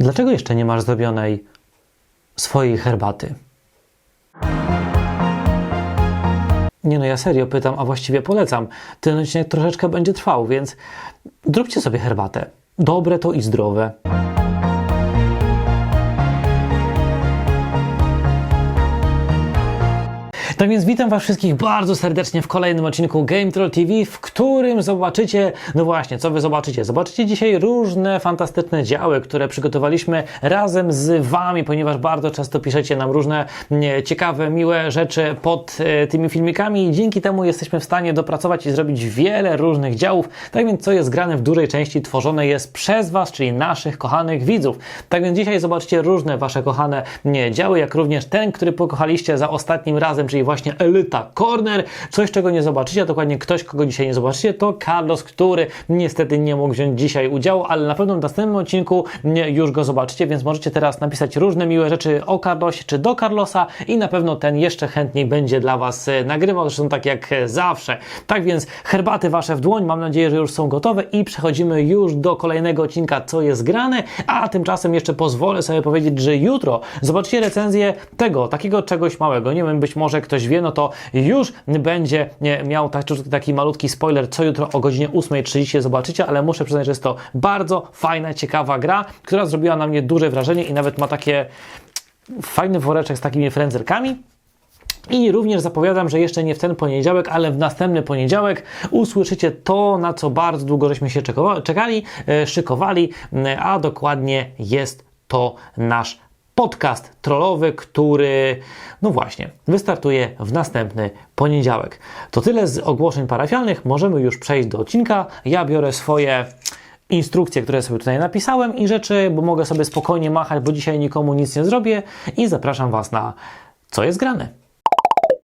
Dlaczego jeszcze nie masz zrobionej swojej herbaty? Nie no, ja serio pytam, a właściwie polecam. Ten odcinek troszeczkę będzie trwał, więc zróbcie sobie herbatę. Dobre to i zdrowe. Tak więc witam Was wszystkich bardzo serdecznie w kolejnym odcinku Game Troll TV, w którym zobaczycie, no właśnie, co Wy zobaczycie? Zobaczycie dzisiaj różne fantastyczne działy, które przygotowaliśmy razem z Wami, ponieważ bardzo często piszecie nam różne nie, ciekawe, miłe rzeczy pod e, tymi filmikami i dzięki temu jesteśmy w stanie dopracować i zrobić wiele różnych działów. Tak więc, co jest grane w dużej części tworzone jest przez Was, czyli naszych kochanych widzów. Tak więc dzisiaj zobaczycie różne Wasze kochane nie, działy, jak również ten, który pokochaliście za ostatnim razem, czyli właśnie Elita Corner. Coś, czego nie zobaczycie, a dokładnie ktoś, kogo dzisiaj nie zobaczycie, to Carlos, który niestety nie mógł wziąć dzisiaj udziału, ale na pewno w następnym odcinku już go zobaczycie, więc możecie teraz napisać różne miłe rzeczy o Carlosie czy do Carlosa i na pewno ten jeszcze chętniej będzie dla Was e, nagrywał, zresztą tak jak zawsze. Tak więc herbaty Wasze w dłoń, mam nadzieję, że już są gotowe i przechodzimy już do kolejnego odcinka, co jest grane, a tymczasem jeszcze pozwolę sobie powiedzieć, że jutro zobaczycie recenzję tego, takiego czegoś małego, nie wiem, być może ktoś wie, no to już będzie miał taki, taki malutki spoiler, co jutro o godzinie 8.30 zobaczycie, ale muszę przyznać, że jest to bardzo fajna, ciekawa gra, która zrobiła na mnie duże wrażenie i nawet ma takie fajny woreczek z takimi frędzelkami. I również zapowiadam, że jeszcze nie w ten poniedziałek, ale w następny poniedziałek usłyszycie to, na co bardzo długo żeśmy się czekali, e, szykowali, a dokładnie jest to nasz podcast trollowy, który, no właśnie, wystartuje w następny poniedziałek. To tyle z ogłoszeń parafialnych. Możemy już przejść do odcinka. Ja biorę swoje instrukcje, które sobie tutaj napisałem i rzeczy, bo mogę sobie spokojnie machać, bo dzisiaj nikomu nic nie zrobię i zapraszam Was na co jest grane.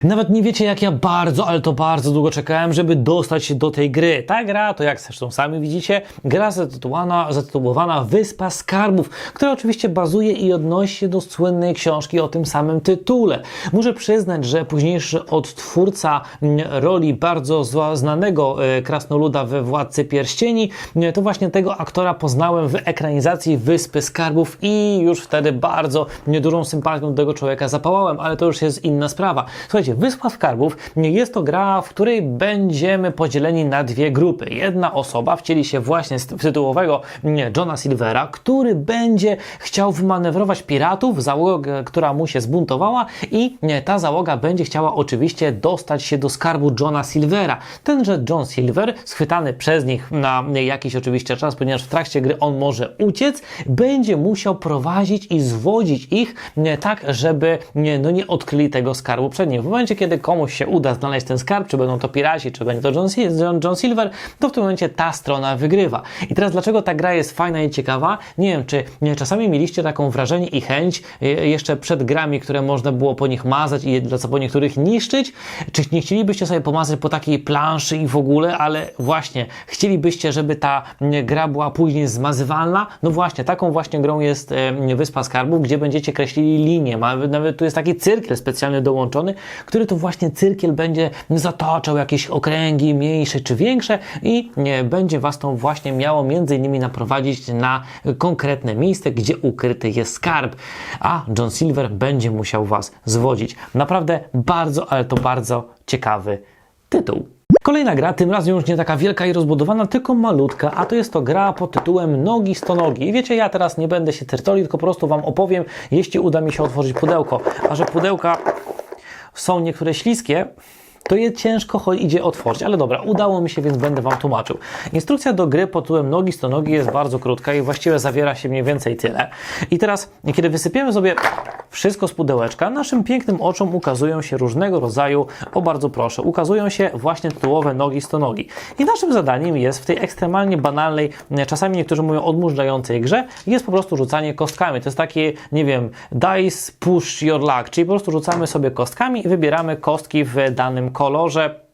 Nawet nie wiecie, jak ja bardzo, ale to bardzo długo czekałem, żeby dostać się do tej gry. Ta gra, to jak zresztą sami widzicie, gra zatytułowana, zatytułowana Wyspa Skarbów, która oczywiście bazuje i odnosi się do słynnej książki o tym samym tytule. Muszę przyznać, że późniejszy odtwórca roli bardzo znanego e, krasnoluda we Władcy Pierścieni, to właśnie tego aktora poznałem w ekranizacji Wyspy Skarbów i już wtedy bardzo niedużą sympatią do tego człowieka zapałałem, ale to już jest inna sprawa. Słuchajcie, Wyspa Skarbów jest to gra, w której będziemy podzieleni na dwie grupy. Jedna osoba wcieli się właśnie z tytułowego Johna Silvera, który będzie chciał wymanewrować piratów, załogę, która mu się zbuntowała i ta załoga będzie chciała oczywiście dostać się do skarbu Johna Silvera. Tenże John Silver, schwytany przez nich na jakiś oczywiście czas, ponieważ w trakcie gry on może uciec, będzie musiał prowadzić i zwodzić ich tak, żeby no nie odkryli tego skarbu przed nim. W momencie, kiedy komuś się uda znaleźć ten skarb, czy będą to piraci, czy będzie to John, John, John Silver, to w tym momencie ta strona wygrywa. I teraz dlaczego ta gra jest fajna i ciekawa? Nie wiem, czy nie, czasami mieliście taką wrażenie i chęć e, jeszcze przed grami, które można było po nich mazać i dla co po niektórych niszczyć? Czy nie chcielibyście sobie pomazać po takiej planszy i w ogóle, ale właśnie chcielibyście, żeby ta gra była później zmazywalna? No właśnie, taką właśnie grą jest e, Wyspa Skarbów, gdzie będziecie kreślili linię. Nawet tu jest taki cyrkiel specjalny dołączony, który to właśnie cyrkiel będzie zataczał jakieś okręgi mniejsze czy większe i będzie Was to właśnie miało między innymi naprowadzić na konkretne miejsce, gdzie ukryty jest skarb, a John Silver będzie musiał Was zwodzić. Naprawdę bardzo, ale to bardzo ciekawy tytuł. Kolejna gra, tym razem już nie taka wielka i rozbudowana, tylko malutka, a to jest to gra pod tytułem Nogi sto nogi. I wiecie, ja teraz nie będę się certoli, tylko po prostu Wam opowiem, jeśli uda mi się otworzyć pudełko. A że pudełka są niektóre śliskie, to je ciężko idzie otworzyć, ale dobra, udało mi się, więc będę Wam tłumaczył. Instrukcja do gry pod tytułem nogi sto nogi jest bardzo krótka i właściwie zawiera się mniej więcej tyle. I teraz, kiedy wysypiemy sobie wszystko z pudełeczka, naszym pięknym oczom ukazują się różnego rodzaju, o bardzo proszę, ukazują się właśnie tytułowe nogi sto nogi. I naszym zadaniem jest w tej ekstremalnie banalnej, czasami niektórzy mówią odmurzającej grze, jest po prostu rzucanie kostkami. To jest takie, nie wiem, dice push your luck, czyli po prostu rzucamy sobie kostkami i wybieramy kostki w danym kolorze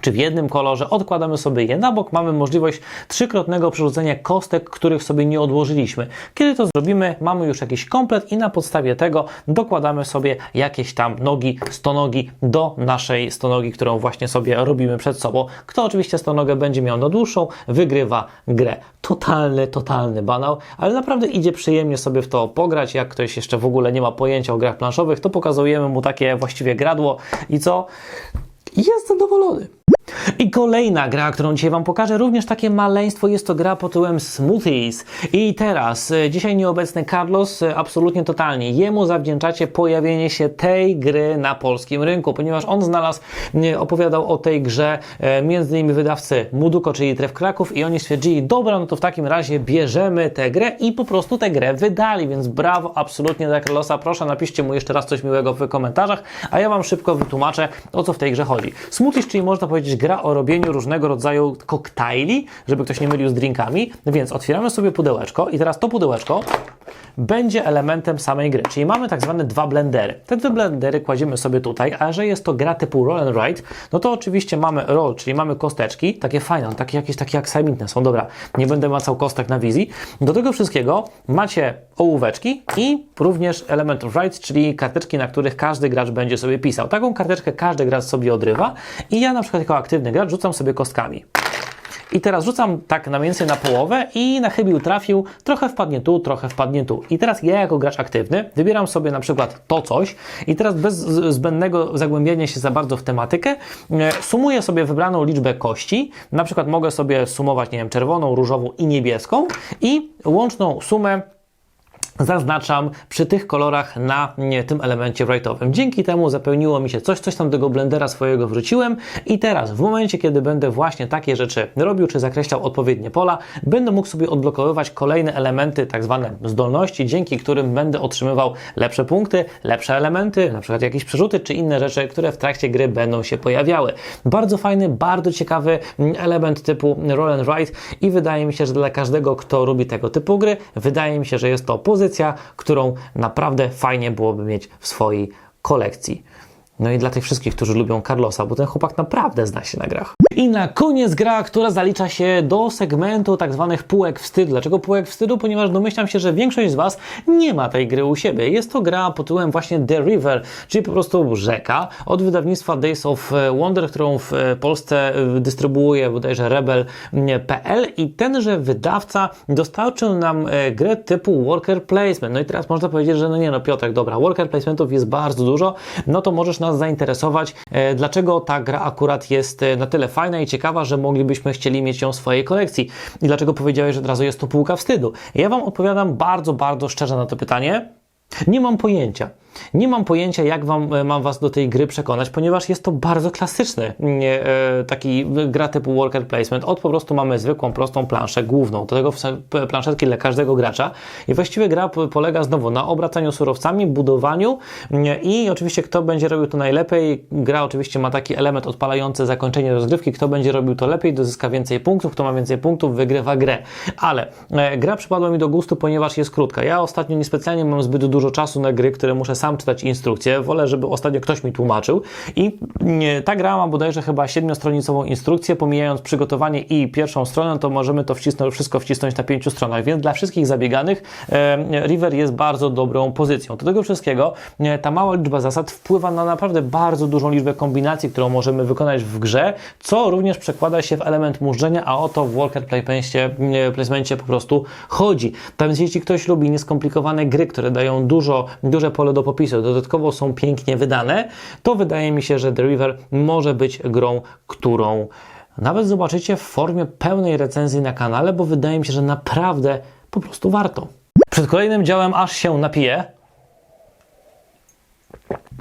czy w jednym kolorze, odkładamy sobie je na bok, mamy możliwość trzykrotnego przerzucenia kostek, których sobie nie odłożyliśmy. Kiedy to zrobimy, mamy już jakiś komplet i na podstawie tego dokładamy sobie jakieś tam nogi, stonogi do naszej stonogi, którą właśnie sobie robimy przed sobą. Kto oczywiście stonogę będzie miał na dłuższą, wygrywa grę. Totalny, totalny banał, ale naprawdę idzie przyjemnie sobie w to pograć. Jak ktoś jeszcze w ogóle nie ma pojęcia o grach planszowych, to pokazujemy mu takie właściwie gradło i co? Jest zadowolony. I kolejna gra, którą dzisiaj Wam pokażę, również takie maleństwo, jest to gra pod tytułem Smoothies. I teraz, e, dzisiaj nieobecny Carlos, e, absolutnie totalnie, jemu zawdzięczacie pojawienie się tej gry na polskim rynku, ponieważ on znalazł, opowiadał o tej grze e, między innymi wydawcy Muduko, czyli Tref Kraków i oni stwierdzili, dobra, no to w takim razie bierzemy tę grę i po prostu tę grę wydali, więc brawo absolutnie dla Carlosa, proszę napiszcie mu jeszcze raz coś miłego w komentarzach, a ja Wam szybko wytłumaczę, o co w tej grze chodzi. Smoothies, czyli można powiedzieć gra o robieniu różnego rodzaju koktajli, żeby ktoś nie mylił z drinkami, więc otwieramy sobie pudełeczko i teraz to pudełeczko będzie elementem samej gry, czyli mamy tak zwane dwa blendery. Te dwa blendery kładziemy sobie tutaj, a że jest to gra typu roll and write, no to oczywiście mamy roll, czyli mamy kosteczki, takie fajne, takie jakieś takie aksamitne są, dobra, nie będę macał kostek na wizji. Do tego wszystkiego macie ołóweczki i również element of write, czyli karteczki, na których każdy gracz będzie sobie pisał. Taką karteczkę każdy gracz sobie odrywa i ja na przykład jako aktywny gracz rzucam sobie kostkami. I teraz rzucam tak na mniej więcej na połowę i na chybił trafił, trochę wpadnie tu, trochę wpadnie tu. I teraz ja jako gracz aktywny wybieram sobie na przykład to coś i teraz bez zbędnego zagłębiania się za bardzo w tematykę, e, sumuję sobie wybraną liczbę kości. Na przykład mogę sobie sumować, nie wiem, czerwoną, różową i niebieską i łączną sumę zaznaczam przy tych kolorach na nie, tym elemencie write'owym. Dzięki temu zapełniło mi się coś, coś tam tego blendera swojego wrzuciłem i teraz w momencie, kiedy będę właśnie takie rzeczy robił, czy zakreślał odpowiednie pola, będę mógł sobie odblokowywać kolejne elementy, tak zwane zdolności, dzięki którym będę otrzymywał lepsze punkty, lepsze elementy, na przykład jakieś przerzuty, czy inne rzeczy, które w trakcie gry będą się pojawiały. Bardzo fajny, bardzo ciekawy mm, element typu roll and write i wydaje mi się, że dla każdego, kto lubi tego typu gry, wydaje mi się, że jest to pozycja, którą naprawdę fajnie byłoby mieć w swojej kolekcji. No i dla tych wszystkich, którzy lubią Carlosa, bo ten chłopak naprawdę zna się na grach. I na koniec gra, która zalicza się do segmentu tak zwanych półek wstydu. Dlaczego półek wstydu? Ponieważ domyślam się, że większość z Was nie ma tej gry u siebie. Jest to gra pod tytułem właśnie The River, czyli po prostu rzeka od wydawnictwa Days of Wonder, którą w Polsce dystrybuuje bodajże Rebel.pl i tenże wydawca dostarczył nam e, grę typu worker placement. No i teraz można powiedzieć, że no nie no Piotrek, dobra, worker placementów jest bardzo dużo, no to możesz nas zainteresować, e, dlaczego ta gra akurat jest e, na tyle fajna i ciekawa, że moglibyśmy chcieli mieć ją w swojej kolekcji. I dlaczego powiedziałeś, że od razu jest to półka wstydu? Ja Wam odpowiadam bardzo, bardzo szczerze na to pytanie. Nie mam pojęcia. Nie mam pojęcia, jak wam, e, mam Was do tej gry przekonać, ponieważ jest to bardzo klasyczny nie, e, taki gra typu worker placement. Od po prostu mamy zwykłą, prostą planszę główną, do tego planszetki dla każdego gracza i właściwie gra polega znowu na obracaniu surowcami, budowaniu nie, i oczywiście kto będzie robił to najlepiej. Gra oczywiście ma taki element odpalający zakończenie rozgrywki, kto będzie robił to lepiej, dozyska więcej punktów, kto ma więcej punktów, wygrywa grę. Ale e, gra przypadła mi do gustu, ponieważ jest krótka. Ja ostatnio niespecjalnie mam zbyt dużo czasu na gry, które muszę sam czytać instrukcje. Wolę, żeby ostatnio ktoś mi tłumaczył. I ta gra ma bodajże chyba siedmiostronicową instrukcję. Pomijając przygotowanie i pierwszą stronę, to możemy to wcisnąć, wszystko wcisnąć na pięciu stronach. Więc dla wszystkich zabieganych e, River jest bardzo dobrą pozycją. Do tego wszystkiego e, ta mała liczba zasad wpływa na naprawdę bardzo dużą liczbę kombinacji, którą możemy wykonać w grze, co również przekłada się w element mużdżenia, a o to w worker placemencie, placemencie po prostu chodzi. Tak więc jeśli ktoś lubi nieskomplikowane gry, które dają dużo, duże pole do dodatkowo są pięknie wydane, to wydaje mi się, że The River może być grą, którą nawet zobaczycie w formie pełnej recenzji na kanale, bo wydaje mi się, że naprawdę po prostu warto. Przed kolejnym działem aż się napiję,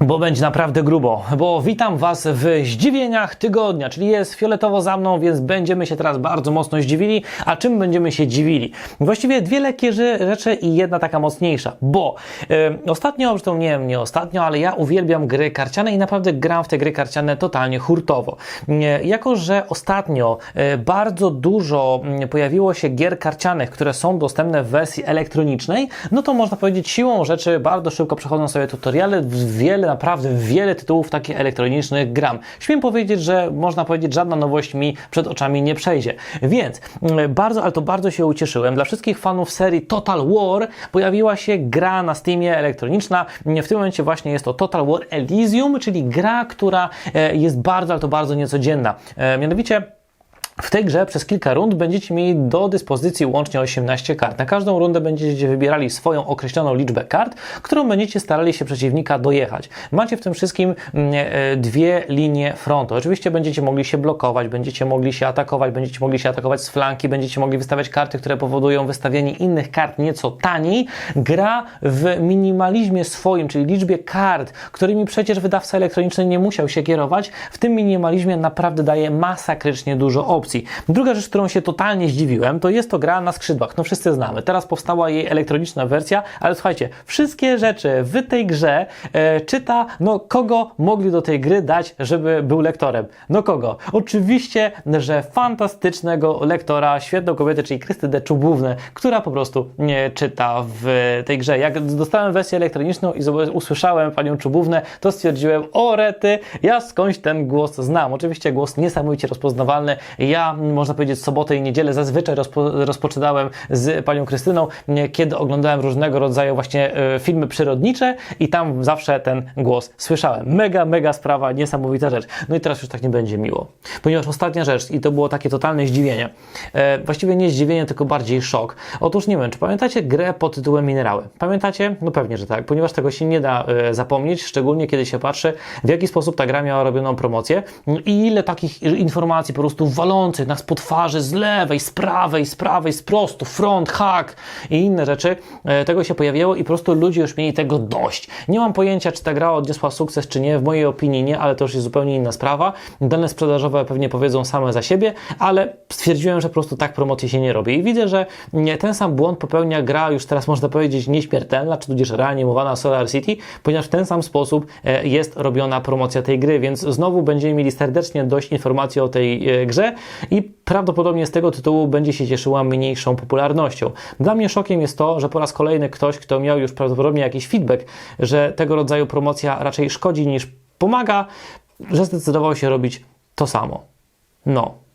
bo będzie naprawdę grubo, bo witam Was w zdziwieniach tygodnia, czyli jest fioletowo za mną, więc będziemy się teraz bardzo mocno zdziwili. A czym będziemy się dziwili? Właściwie dwie lekkie rze- rzeczy i jedna taka mocniejsza, bo e, ostatnio, zresztą nie wiem, nie ostatnio, ale ja uwielbiam gry karciane i naprawdę gram w te gry karciane totalnie hurtowo. E, jako, że ostatnio e, bardzo dużo mm, pojawiło się gier karcianych, które są dostępne w wersji elektronicznej, no to można powiedzieć siłą rzeczy bardzo szybko przechodzą sobie tutoriale, wiele naprawdę wiele tytułów takich elektronicznych gram. Śmiem powiedzieć, że można powiedzieć, żadna nowość mi przed oczami nie przejdzie. Więc mm, bardzo, ale to bardzo się ucieszyłem. Dla wszystkich fanów serii Total War pojawiła się gra na Steamie elektroniczna. W tym momencie właśnie jest to Total War Elysium, czyli gra, która e, jest bardzo, ale to bardzo niecodzienna. E, Mianowicie w tej grze przez kilka rund będziecie mieli do dyspozycji łącznie 18 kart. Na każdą rundę będziecie wybierali swoją określoną liczbę kart, którą będziecie starali się przeciwnika dojechać. Macie w tym wszystkim mm, e, dwie linie frontu. Oczywiście będziecie mogli się blokować, będziecie mogli się atakować, będziecie mogli się atakować z flanki, będziecie mogli wystawiać karty, które powodują wystawienie innych kart nieco taniej. Gra w minimalizmie swoim, czyli liczbie kart, którymi przecież wydawca elektroniczny nie musiał się kierować. W tym minimalizmie naprawdę daje masakrycznie dużo opcji. Druga rzecz, którą się totalnie zdziwiłem, to jest to gra na skrzydłach. No wszyscy znamy. Teraz powstała jej elektroniczna wersja, ale słuchajcie, wszystkie rzeczy w tej grze e, czyta, no kogo mogli do tej gry dać, żeby był lektorem? No kogo? Oczywiście, że fantastycznego lektora, świetną kobietę, czyli Krystydę Czubównę, która po prostu nie czyta w tej grze. Jak dostałem wersję elektroniczną i usłyszałem panią Czubównę, to stwierdziłem, o rety, ja skądś ten głos znam. Oczywiście głos niesamowicie rozpoznawalny. Ja, można powiedzieć, sobotę i niedzielę zazwyczaj rozpo, rozpoczynałem z panią Krystyną, kiedy oglądałem różnego rodzaju właśnie e, filmy przyrodnicze i tam zawsze ten głos słyszałem. Mega, mega sprawa, niesamowita rzecz. No i teraz już tak nie będzie miło. Ponieważ ostatnia rzecz, i to było takie totalne zdziwienie, e, właściwie nie zdziwienie, tylko bardziej szok. Otóż nie wiem, czy pamiętacie grę pod tytułem Minerały? Pamiętacie? No pewnie, że tak, ponieważ tego się nie da e, zapomnieć, szczególnie kiedy się patrzy, w jaki sposób ta gra miała robioną promocję i ile takich informacji po prostu walących nas po twarzy z lewej, z prawej, z prawej, z prostu, front, hack i inne rzeczy, e, tego się pojawiało i po prostu ludzie już mieli tego dość. Nie mam pojęcia, czy ta gra odniosła sukces, czy nie, w mojej opinii nie, ale to już jest zupełnie inna sprawa. Dane sprzedażowe pewnie powiedzą same za siebie, ale stwierdziłem, że po prostu tak promocji się nie robi i widzę, że ten sam błąd popełnia gra już teraz można powiedzieć nieśmiertelna, czy tudzież reanimowana Solar City, ponieważ w ten sam sposób e, jest robiona promocja tej gry, więc znowu będziemy mieli serdecznie dość informacji o tej e, grze i prawdopodobnie z tego tytułu będzie się cieszyła mniejszą popularnością. Dla mnie szokiem jest to, że po raz kolejny ktoś, kto miał już prawdopodobnie jakiś feedback, że tego rodzaju promocja raczej szkodzi niż pomaga, że zdecydował się robić to samo. No.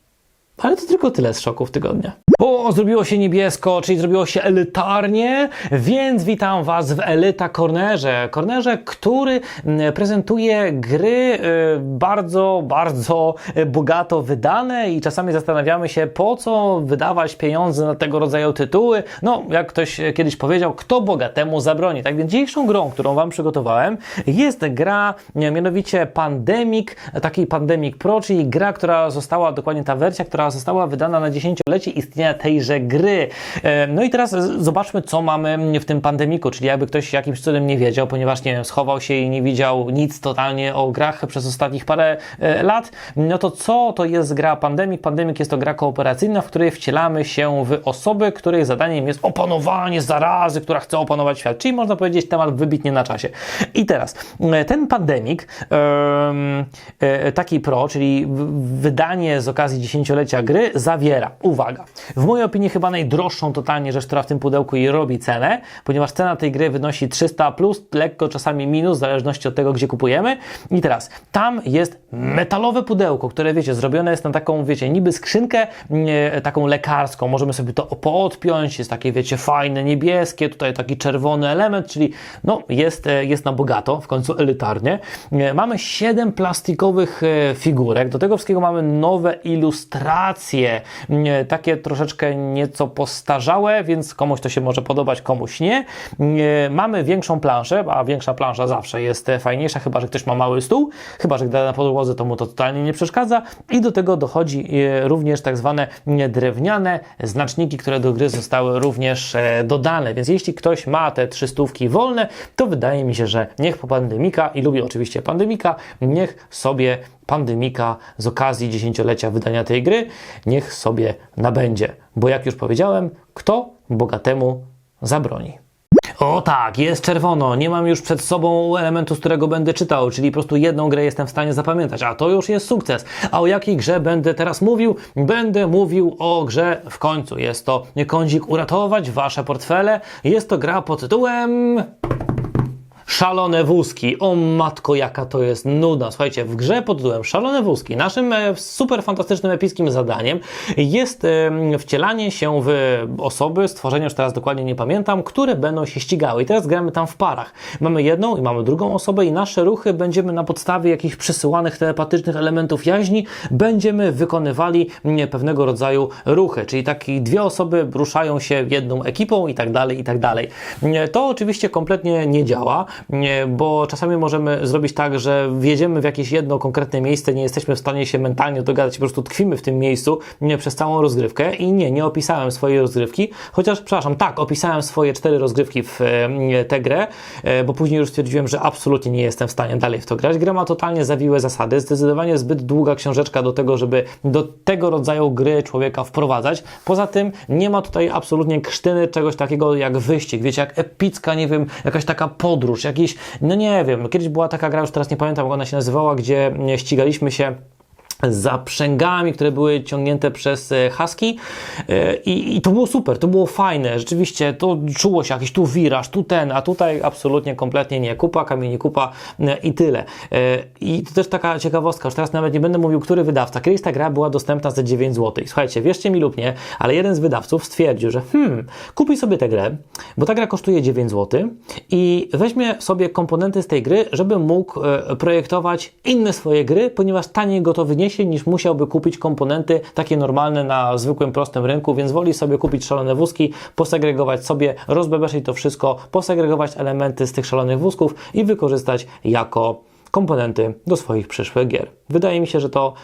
Ale to tylko tyle z szoków tygodnia. O, zrobiło się niebiesko, czyli zrobiło się elitarnie, więc witam Was w Elita Cornerze. Cornerze, który mm, prezentuje gry y, bardzo, bardzo y, bogato wydane i czasami zastanawiamy się, po co wydawać pieniądze na tego rodzaju tytuły. No, jak ktoś kiedyś powiedział, kto bogatemu zabroni. Tak więc dzisiejszą grą, którą Wam przygotowałem, jest gra, mianowicie Pandemic, taki Pandemic Pro, czyli gra, która została, dokładnie ta wersja, która została wydana na dziesięciolecie istnienia tejże gry. E, No i teraz zobaczmy, co mamy w tym pandemiku, czyli jakby ktoś jakimś cudem nie wiedział, ponieważ nie wiem, schował się i nie widział nic totalnie o grach przez ostatnich parę e, lat, no to co to jest gra Pandemic? Pandemic jest to gra kooperacyjna, w której wcielamy się w osoby, których zadaniem jest opanowanie zarazy, która chce opanować świat, czyli można powiedzieć temat wybitnie na czasie. I teraz e, ten Pandemic, em, taki pro, czyli wydanie z okazji dziesięciolecia gry zawiera, uwaga, w mojej opinii chyba najdroższą totalnie rzecz, która w tym pudełku i robi cenę, ponieważ cena tej gry wynosi 300 plus, lekko czasami minus, w zależności od tego, gdzie kupujemy. I teraz, tam jest metalowe pudełko, które wiecie, zrobione jest na taką, wiecie, niby skrzynkę nie, taką lekarską. Możemy sobie to podpiąć, jest takie, wiecie, fajne, niebieskie, tutaj taki czerwony element, czyli no, jest, e, jest na bogato, w końcu elitarnie. E, Mamy 7 plastikowych e, figurek, do tego wszystkiego mamy nowe ilustracje, e, takie troszeczkę nieco postarzałe, więc komuś to się może podobać, komuś nie. E, Mamy większą planszę, a większa plansza zawsze jest e, fajniejsza, chyba że ktoś ma mały stół, chyba że gdy na podłodze to mu to totalnie nie przeszkadza. I do tego dochodzi e, również tak zwane e, drewniane znaczniki, które do gry zostały również e, dodane. Więc jeśli ktoś ma te trzy stówki wolne, to wydaje mi się, że niech po pandemika, i lubię oczywiście pandemika, niech sobie pandemika z okazji dziesięciolecia wydania tej gry, niech sobie nabędzie. Bo jak już powiedziałem, kto bogatemu zabroni. O tak, jest czerwono. Nie mam już przed sobą elementu, z którego będę czytał, czyli po prostu jedną grę jestem w stanie zapamiętać, a to już jest sukces. A o jakiej grze będę teraz mówił? Będę mówił o grze w końcu. Jest to Kądzik uratować wasze portfele. Jest to gra pod tytułem Szalone wózki. O matko, jaka to jest nudna. Słuchajcie, w grze pod tytułem Szalone wózki naszym e, super fantastycznym, epickim zadaniem jest wcielanie się w osoby, stworzenia, już teraz dokładnie nie pamiętam, które będą się ścigały. I teraz gramy tam w parach. Mamy jedną i mamy drugą osobę i nasze ruchy będziemy na podstawie jakichś przesyłanych telepatycznych elementów jaźni będziemy wykonywali mm, pewnego rodzaju ruchy, czyli takie dwie osoby ruszają się jedną ekipą i tak dalej, i tak dalej. Nie, To oczywiście kompletnie nie działa, bo czasami możemy zrobić tak, że wjedziemy w jakieś jedno konkretne miejsce, nie jesteśmy w stanie się mentalnie dogadać, po prostu tkwimy w tym miejscu nie, przez całą rozgrywkę i nie, nie opisałem swojej rozgrywki, chociaż, przepraszam, tak, opisałem swoje cztery rozgrywki w e, tę grę, e, bo później już stwierdziłem, że absolutnie nie jestem w stanie dalej w to grać. Gra ma totalnie zawiłe zasady, zdecydowanie zbyt długa książeczka do tego, żeby do tego rodzaju gry człowieka wprowadzać. Poza tym nie ma tutaj absolutnie krztyny czegoś takiego jak wyścig, wiecie, jak epicka, nie wiem, jakaś taka podróż, jakiś, no nie wiem, kiedyś była taka gra, już teraz nie pamiętam, jak ona się nazywała, gdzie ścigaliśmy się zaprzęgami, które były ciągnięte przez e, Husky E, I, i to było super, to było fajne, rzeczywiście to czuło się jakiś tu wiraż, tu ten, a tutaj absolutnie, kompletnie nie, kupa, kamieni, kupa e, i tyle. I to też taka ciekawostka, już teraz nawet nie będę mówił, który wydawca, kiedyś ta gra była dostępna za 9 zł. Słuchajcie, wierzcie mi lub nie, ale jeden z wydawców stwierdził, że hmm, kupi sobie tę grę, bo ta gra kosztuje 9 zł i weźmie sobie komponenty z tej gry, żeby mógł projektować inne swoje gry, ponieważ taniej go to niż musiałby kupić komponenty takie normalne na zwykłym, prostym rynku, więc woli sobie kupić szalone wózki, posegregować sobie, rozbebeszyć to wszystko, posegregować elementy z tych szalonych wózków i wykorzystać jako komponenty do swoich przyszłych gier. Wydaje mi się, że to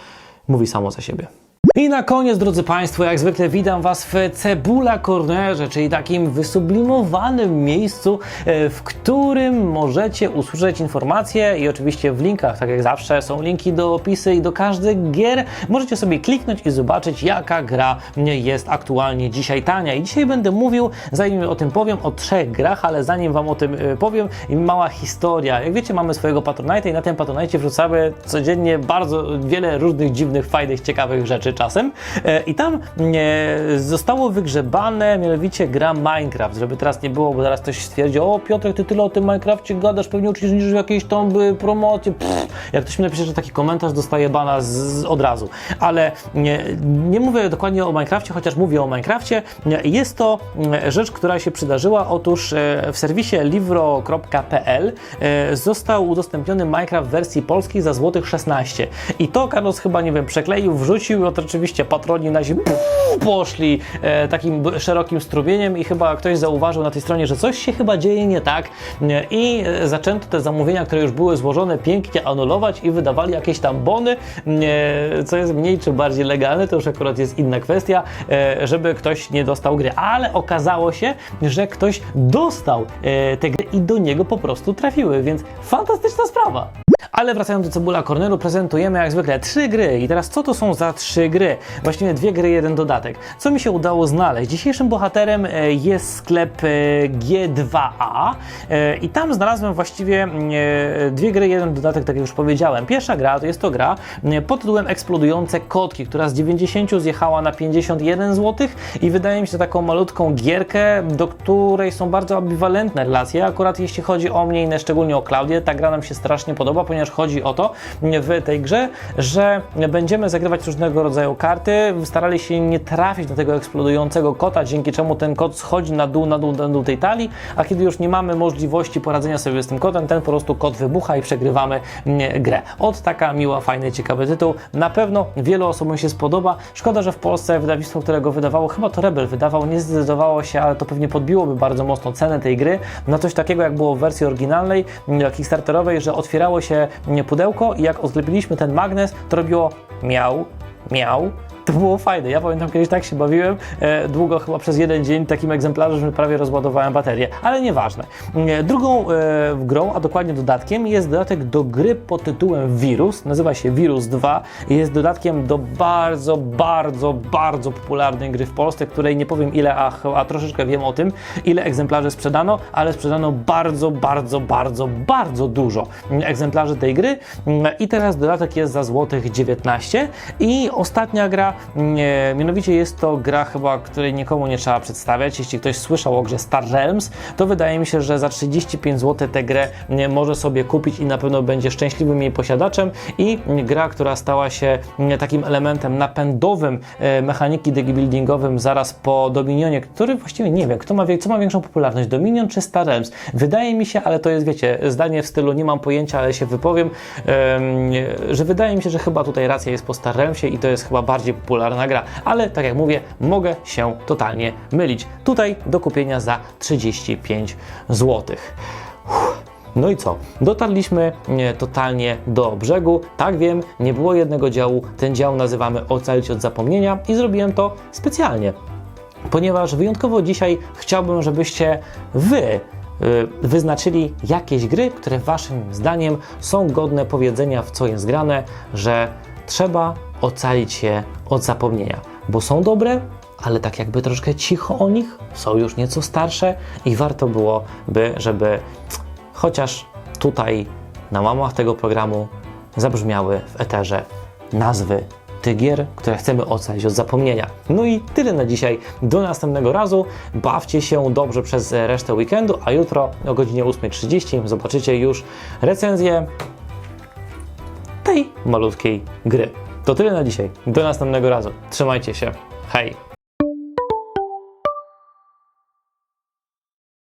mówi samo za siebie. I na koniec, drodzy Państwo, jak zwykle witam Was w Cebula Cornerze, czyli takim wysublimowanym miejscu, e, w którym możecie usłyszeć informacje i oczywiście w linkach, tak jak zawsze, są linki do opisy i do każdych gier. Możecie sobie kliknąć i zobaczyć, jaka gra jest aktualnie dzisiaj tania. I dzisiaj będę mówił, zanim o tym powiem, o trzech grach, ale zanim Wam o tym e, powiem, mała historia. Jak wiecie, mamy swojego Patronite'a i na tym Patronite wrzucamy codziennie bardzo wiele różnych dziwnych, fajnych, ciekawych rzeczy czasem. E, I tam e, zostało wygrzebane mianowicie gra Minecraft, żeby teraz nie było, bo zaraz ktoś stwierdzi, o Piotrek, ty tyle o tym Minecrafcie gadasz, pewnie uczestniczysz w jakiejś tam y, promocji. Pff, jak ktoś mi napisze, że taki komentarz dostaje bana z, z, od razu. Ale nie, nie mówię dokładnie o Minecrafcie, chociaż mówię o Minecrafcie. Jest to rzecz, która się przydarzyła. Otóż e, w serwisie livro.pl e, został udostępniony Minecraft w wersji polskiej za złotych 16. I to Carlos chyba, nie wiem, przekleił, wrzucił, to oczywiście patroni nasi poszli e, takim szerokim strumieniem i chyba ktoś zauważył na tej stronie, że coś się chyba dzieje nie tak e, i e, zaczęto te zamówienia, które już były złożone, pięknie anulować i wydawali jakieś tam bony, co jest mniej czy bardziej legalne, to już akurat jest inna kwestia, żeby ktoś nie dostał gry. Ale okazało się, że ktoś dostał te gry i do niego po prostu trafiły, więc fantastyczna sprawa. Ale wracając do Cebula Corneru, prezentujemy jak zwykle trzy gry. I teraz co to są za trzy gry? Właściwie dwie gry, jeden dodatek. Co mi się udało znaleźć? Dzisiejszym bohaterem e, jest sklep e, G2A e, i tam znalazłem właściwie e, dwie gry, jeden dodatek, tak jak już powiedziałem. Pierwsza gra to jest to gra e, pod tytułem Eksplodujące Kotki, która z 90 zjechała na 51 zł i wydaje mi się taką malutką gierkę, do której są bardzo ambiwalentne relacje. Akurat jeśli chodzi o mnie i szczególnie o Klaudię, ta gra nam się strasznie podoba, ponieważ chodzi o to w tej grze, że będziemy zagrywać różnego rodzaju karty, starali się nie trafić na tego eksplodującego kota, dzięki czemu ten kot schodzi na dół, na dół, na dół tej talii, a kiedy już nie mamy możliwości poradzenia sobie z tym kotem, ten po prostu kot wybucha i przegrywamy mm, grę. Od taka miła, fajny, ciekawy tytuł. Na pewno wielu osobom się spodoba. Szkoda, że w Polsce wydawnictwo, którego wydawało, chyba to Rebel wydawał, nie zdecydowało się, ale to pewnie podbiłoby bardzo mocno cenę tej gry na coś takiego, jak było w wersji oryginalnej, mm, kickstarterowej, że otwierało się pudełko i jak odklepiliśmy ten magnes, to robiło miał, miał. To było fajne. Ja pamiętam kiedyś tak się bawiłem, e, długo chyba przez jeden dzień takim egzemplarzem, że prawie rozładowałem baterię, ale nieważne. E, drugą e, grą, a dokładnie dodatkiem, jest dodatek do gry pod tytułem Wirus. Nazywa się Wirus 2 i jest dodatkiem do bardzo, bardzo, bardzo popularnej gry w Polsce, której nie powiem ile, a, a troszeczkę wiem o tym, ile egzemplarzy sprzedano, ale sprzedano bardzo, bardzo, bardzo, bardzo dużo egzemplarzy tej gry i teraz dodatek jest za złotych 19 i ostatnia gra mianowicie jest to gra chyba, której nikomu nie trzeba przedstawiać. Jeśli ktoś słyszał o grze Star Realms, to wydaje mi się, że za 35 zł tę grę nie, może sobie kupić i na pewno będzie szczęśliwym jej posiadaczem. I gra, która stała się mm, takim elementem napędowym e, mechaniki deckbuildingowym zaraz po Dominionie, który właściwie nie wiem, kto ma, co ma większą popularność, Dominion czy Star Realms. Wydaje mi się, ale to jest, wiecie, zdanie w stylu nie mam pojęcia, ale się wypowiem, em, że wydaje mi się, że chyba tutaj racja jest po Star Realmsie i to jest chyba bardziej popularna gra. Ale tak jak mówię, mogę się totalnie mylić. Tutaj do kupienia za 35 zł. No i co? Dotarliśmy e, totalnie do brzegu. Tak wiem, nie było jednego działu. Ten dział nazywamy Ocalić od zapomnienia i zrobiłem to specjalnie ponieważ wyjątkowo dzisiaj chciałbym, żebyście wy y, wyznaczyli jakieś gry, które waszym zdaniem są godne powiedzenia, w co jest grane, że trzeba ocalić je od zapomnienia, bo są dobre, ale tak jakby troszkę cicho o nich, są już nieco starsze i warto byłoby, żeby chociaż tutaj na łamach tego programu zabrzmiały w eterze nazwy tych gier, które chcemy ocalić od zapomnienia. No i tyle na dzisiaj. Do następnego razu. Bawcie się dobrze przez resztę weekendu, a jutro o godzinie 8.30 zobaczycie już recenzję tej malutkiej gry. To tyle na dzisiaj. Do następnego razu. Trzymajcie się. Hej!